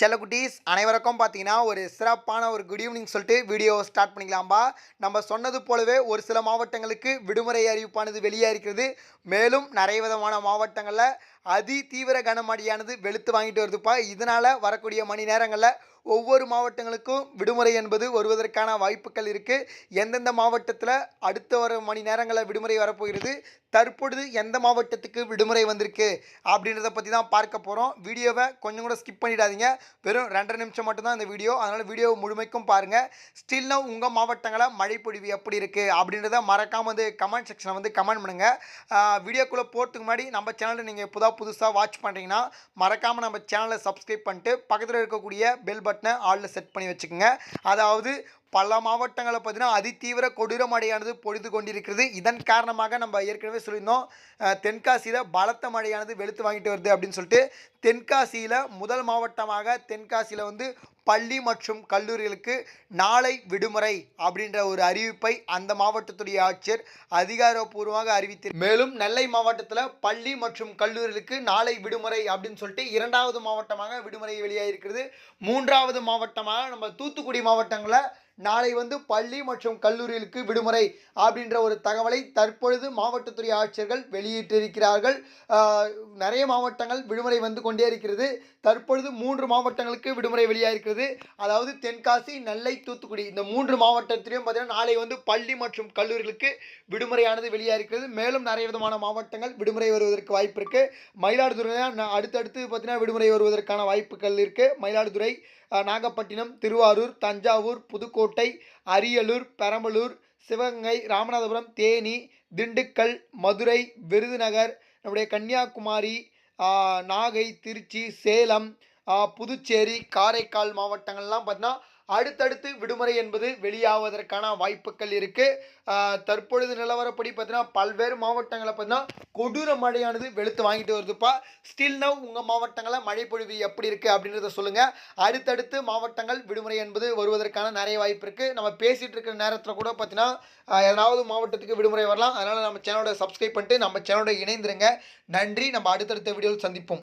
செல்ல குட்டீஸ் அனைவருக்கும் பார்த்தீங்கன்னா ஒரு சிறப்பான ஒரு குட் ஈவினிங் சொல்லிட்டு வீடியோ ஸ்டார்ட் பண்ணிக்கலாம்பா. நம்ம சொன்னது போலவே ஒரு சில மாவட்டங்களுக்கு விடுமுறை அறிவிப்பானது வெளியே இருக்கிறது. மேலும் நிறைய விதமான மாவட்டங்களில் அதி தீவிர கனமழையானது வெளுத்து வாங்கிட்டு வருதுப்பா. இதனால் வரக்கூடிய மணி நேரங்களில் ஒவ்வொரு மாவட்டங்களுக்கும் விடுமுறை என்பது வருவதற்கான வாய்ப்புகள் இருக்குது எந்தெந்த மாவட்டத்தில் அடுத்த வர மணி நேரங்களில் விடுமுறை வரப்போகிறது தற்பொழுது எந்த மாவட்டத்துக்கு விடுமுறை வந்திருக்கு அப்படின்றத பற்றி தான் பார்க்க போகிறோம் வீடியோவை கொஞ்சம் கூட ஸ்கிப் பண்ணிடாதீங்க. வெறும் ரெண்டரை நிமிஷம் மட்டும்தான் இந்த வீடியோ. அதனால் வீடியோ முழுமைக்கும் பாருங்கள் ஸ்டில்னா உங்கள் மாவட்டங்களில் மழை பொழிவு எப்படி இருக்குது அப்படின்றத மறக்காமல் வந்து கமெண்ட் செக்ஷனை வந்து கமெண்ட் பண்ணுங்கள் வீடியோக்குள்ளே போகிறதுக்கு முன்னாடி நம்ம சேனலை நீங்கள் புதா புதுசாக வாட்ச் பண்ணுறீங்கன்னா மறக்காமல் நம்ம சேனலை சப்ஸ்கிரைப் பண்ணிட்டு பக்கத்தில் இருக்கக்கூடிய பெல் பட்டன் ஆளில் செட் பண்ணி வச்சுக்கோங்க. அதாவது பல மாவட்டங்களை பார்த்தீங்கன்னா அதிதீவிர கொடூர மழையானது பொழுது கொண்டிருக்கிறது. இதன் காரணமாக நம்ம ஏற்கனவே சொல்லியிருந்தோம் தென்காசியில் பலத்த மழையானது வெளுத்து வாங்கிட்டு வருது அப்படின்னு சொல்லிட்டு தென்காசியில் முதல் மாவட்டமாக தென்காசியில் வந்து பள்ளி மற்றும் கல்லூரிகளுக்கு நாளை விடுமுறை அப்படின்ற ஒரு அறிவிப்பை அந்த மாவட்டத்துடைய ஆட்சியர் அதிகாரப்பூர்வமாக அறிவித்தார் மேலும் நெல்லை மாவட்டத்தில் பள்ளி மற்றும் கல்லூரிகளுக்கு நாளை விடுமுறை அப்படின்னு சொல்லிட்டு இரண்டாவது மாவட்டமாக விடுமுறை வெளியாகிருக்கிறது மூன்றாவது மாவட்டமாக நம்ம தூத்துக்குடி மாவட்டங்களில் நாளை வந்து பள்ளி மற்றும் கல்லூரிகளுக்கு விடுமுறை அப்படின்ற ஒரு தகவலை தற்பொழுது மாவட்டத்துறை ஆட்சியர்கள் வெளியிட்டிருக்கிறார்கள். நிறைய மாவட்டங்கள் விடுமுறை வந்து கொண்டே இருக்கிறது. தற்பொழுது மூன்று மாவட்டங்களுக்கு விடுமுறை வெளியாகிருக்கிறது அதாவது தென்காசி நெல்லை தூத்துக்குடி இந்த மூன்று மாவட்டத்திலையும் பார்த்தீங்கன்னா நாளை வந்து பள்ளி மற்றும் கல்லூரிகளுக்கு விடுமுறையானது வெளியாகிருக்கிறது மேலும் நிறைய விதமான மாவட்டங்கள் விடுமுறை வருவதற்கு வாய்ப்பு இருக்குது மயிலாடுதுறை அடுத்தடுத்து பார்த்தீங்கன்னா விடுமுறை வருவதற்கான வாய்ப்புகள் இருக்குது மயிலாடுதுறை நாகப்பட்டினம் திருவாரூர் தஞ்சாவூர் புதுக்கோட்டை அரியலூர் பெரம்பலூர் சிவகங்கை ராமநாதபுரம் தேனி திண்டுக்கல் மதுரை விருதுநகர் நம்முடைய கன்னியாகுமரி நாகை திருச்சி சேலம் புதுச்சேரி காரைக்கால் மாவட்டங்கள்லாம் பார்த்தீங்கன்னா அடுத்தடுத்து விடுமுறை என்பது வெளியாவதற்கான வாய்ப்புகள் இருக்குது தற்பொழுது நிலவரப்படி பார்த்தீங்கன்னா பல்வேறு மாவட்டங்களை பார்த்தீங்கன்னா கொடூர மழையானது வெளுத்து வாங்கிட்டு வருதுப்பா. ஸ்டில் நவ் உங்கள் மாவட்டங்களில் மழை பொழிவு எப்படி இருக்குது அப்படின்றத சொல்லுங்கள் அடுத்தடுத்து மாவட்டங்கள் விடுமுறை என்பது வருவதற்கான நிறைய வாய்ப்பு இருக்குது நம்ம பேசிகிட்டு இருக்கிற நேரத்தில் கூட பார்த்தீங்கன்னா ஏதாவது மாவட்டத்துக்கு விடுமுறை வரலாம். அதனால் நம்ம சேனலோட சப்ஸ்கிரைப் பண்ணிட்டு நம்ம சேனலோட இணைந்துருங்க. நன்றி. நம்ம அடுத்தடுத்த வீடியோவில் சந்திப்போம்.